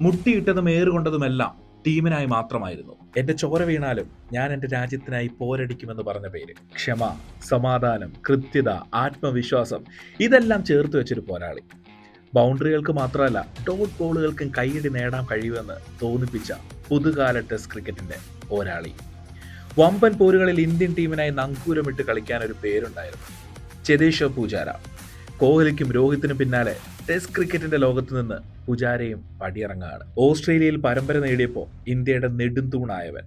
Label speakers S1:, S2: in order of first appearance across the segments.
S1: മുട്ടിയിട്ടതും ഏറുകൊണ്ടതുമെല്ലാം ടീമിനായി മാത്രമായിരുന്നു. എന്റെ ചോര വീണാലും ഞാൻ എന്റെ രാജ്യത്തിനായി പോരടിക്കുമെന്ന് പറഞ്ഞ പേര്. ക്ഷമ സമാധാനം കൃത്യത ആത്മവിശ്വാസം ഇതെല്ലാം ചേർത്ത് വെച്ചൊരു പോരാളി. ബൗണ്ടറികൾക്ക് മാത്രമല്ല ഡോട്ട് ബോളുകൾക്കും കൈയടി നേടാൻ കഴിയുമെന്ന് തോന്നിപ്പിച്ച പുതുകാല ടെസ്റ്റ് ക്രിക്കറ്റിന്റെ പോരാളി. വമ്പൻ പോരുകളിൽ ഇന്ത്യൻ ടീമിനായി നങ്കൂരമിട്ട് കളിക്കാൻ ഒരു പേരുണ്ടായിരുന്നു. ചെതേശ്വർ പൂജാര. കോഹ്ലിക്കും രോഹിത്തിനും പിന്നാലെ ടെസ്റ്റ് ക്രിക്കറ്റിന്റെ ലോകത്ത് നിന്ന് പുജാരയും പടിയിറങ്ങുകയാണ് ഓസ്ട്രേലിയയിൽ പരമ്പര നേടിയപ്പോൾ ഇന്ത്യയുടെ നെടുന്തൂണായവൻ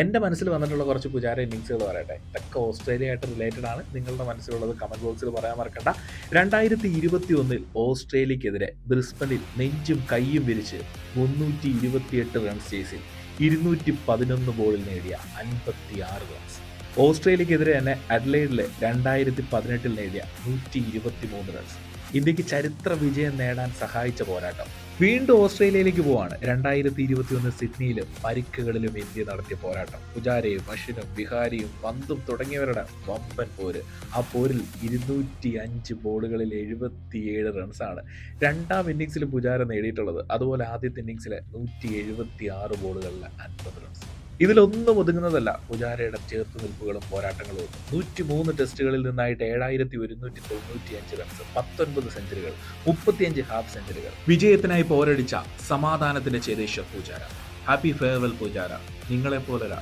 S1: എന്റെ മനസ്സിൽ വന്നിട്ടുള്ള കുറച്ച് പുജാര ഇന്നിങ്സുകൾ പറയട്ടെ. ഇതൊക്കെ ഓസ്ട്രേലിയ ആയിട്ട് റിലേറ്റഡ് ആണ്. നിങ്ങളുടെ മനസ്സിലുള്ളത് കമന്റ് ബോക്സിൽ പറയാൻ മറക്കണ്ട. രണ്ടായിരത്തി ഇരുപത്തി ഒന്നിൽ ഓസ്ട്രേലിയക്കെതിരെ ബ്രിസ്ബനിൽ നെഞ്ചും കൈയും വിരിച്ച് മുന്നൂറ്റി ഇരുപത്തിയെട്ട് റൺസ് ചേസിൽ ഇരുന്നൂറ്റി പതിനൊന്ന് ബോളിൽ നേടിയ അൻപത്തി ആറ് റൺസ് ഓസ്ട്രേലിയക്കെതിരെ തന്നെ അഡ്ലൈഡിലെ രണ്ടായിരത്തി പതിനെട്ടിൽ നേടിയ നൂറ്റി ഇരുപത്തി മൂന്ന് റൺസ് ഇന്ത്യയ്ക്ക് ചരിത്ര വിജയം നേടാൻ സഹായിച്ച പോരാട്ടം. വീണ്ടും ഓസ്ട്രേലിയയിലേക്ക് പോവാണ്. രണ്ടായിരത്തി ഇരുപത്തി ഒന്ന് സിഡ്നിയിലും പരിക്കുകളിലും ഇന്ത്യ നടത്തിയ പോരാട്ടം. പുജാരയും അശ്വിനും ബിഹാരിയും പന്തും തുടങ്ങിയവരുടെ വമ്പൻ പോര്. ആ പോരിൽ ഇരുന്നൂറ്റി അഞ്ച് ബോളുകളിൽ എഴുപത്തിയേഴ് റൺസാണ് രണ്ടാം ഇന്നിങ്സിൽ പുജാര നേടിയിട്ടുള്ളത്. അതുപോലെ ആദ്യത്തെ ഇന്നിങ്സിലെ നൂറ്റി എഴുപത്തി ആറ് ബോളുകളിൽ അൻപത് റൺസ് ഇതിലൊന്നും ഒതുങ്ങുന്നതല്ല. പുജാരയുടെ ചേർത്ത് നിൽപ്പുകളും പോരാട്ടങ്ങളും ഒന്നും നൂറ്റി മൂന്ന് ടെസ്റ്റുകളിൽ നിന്നായിട്ട് ഏഴായിരത്തി ഒരുന്നൂറ്റി തൊണ്ണൂറ്റി അഞ്ച് റൺസ് പത്തൊൻപത് സെഞ്ചുറികൾ മുപ്പത്തിയഞ്ച് ഹാഫ് സെഞ്ചുറികൾ. വിജയത്തിനായി പോരടിച്ച സമാധാനത്തിന്റെ Cheteshwar Pujara. Happy farewell Pujara. നിങ്ങളെ പോലൊരാ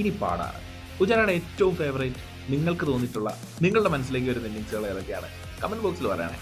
S1: ഇനി പാടാറ് പൂജാരയുടെ ഏറ്റവും ഫേവറേറ്റ് നിങ്ങൾക്ക് തോന്നിയിട്ടുള്ള നിങ്ങളുടെ മനസ്സിലേക്ക് വരുന്ന ഇന്നിങ്സുകൾ ഏതൊക്കെയാണ്? കമന്റ് ബോക്സിൽ പറയണേ.